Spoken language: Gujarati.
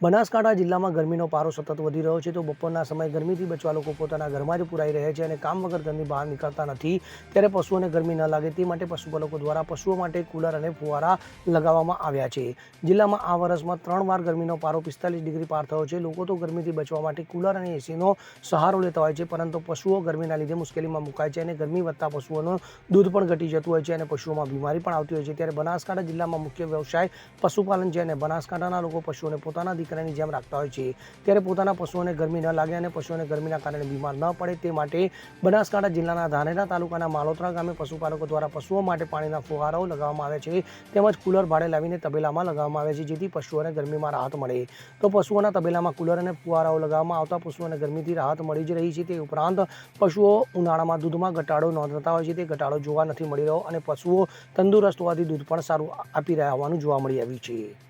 બનાસકાંઠા જિલ્લામાં ગરમીનો પારો સતત વધી રહ્યો છે તો બપોરના સમયે ગરમીથી બચવા લોકો પોતાના ઘરમાં જ પુરાઈ રહ્યા છે અને કામ વગર ઘરની બહાર નીકળતા નથી. ત્યારે પશુઓને ગરમી ન લાગે તે માટે પશુપાલકો દ્વારા પશુઓ માટે કુલર અને ફુવારા લગાવવામાં આવ્યા છે. જિલ્લામાં આ વર્ષમાં ત્રણ વાર ગરમીનો પારો પિસ્તાલીસ ડિગ્રી પાર થયો છે. લોકો તો ગરમીથી બચવા માટે કુલર અને એસીનો સહારો લેતા હોય છે, પરંતુ પશુઓ ગરમીના લીધે મુશ્કેલીમાં મુકાય છે અને ગરમી વધતા પશુઓનું દૂધ પણ ઘટી જતું હોય છે અને પશુઓમાં બીમારી પણ આવતી હોય છે. ત્યારે બનાસકાંઠા જિલ્લામાં મુખ્ય વ્યવસાય પશુપાલન છે અને બનાસકાંઠાના લોકો પશુઓને પોતાના દીકરાની જેમ રાખતા હોય છે. ત્યારે પોતાના પશુઓને ગરમી ન લાગે અને પશુઓને ગરમીના કારણે બીમાર ન પડે. તે માટે બનાસકાંઠા જિલ્લાના ધાનેરા તાલુકાના માલોત્રા ગામે પશુપાલકો દ્વારા પશુઓ માટે પાણીના ફુવારાઓ લગાવવામાં આવે છે. તેમજ કુલર ભાડે લાવીને તબેલામાં લગાવવામાં આવે છે, જેથી પશુઓને ગરમીમાં રાહત મળે. તો પશુઓના તબેલામાં કુલર અને ફુવારાઓ લગાવવામાં આવતા પશુઓને ગરમીથી રાહત મળી જ રહી છે. તે ઉપરાંત પશુઓ ઉનાળામાં દૂધમાં ઘટાડો નોંધતા હોય છે. તે ઘટાડો જોવા નથી મળી રહ્યો અને પશુઓ તંદુરસ્ત હોવાથી દૂધ પણ સારું આપી રહ્યા હોવાનું જોવા મળી આવ્યું છે.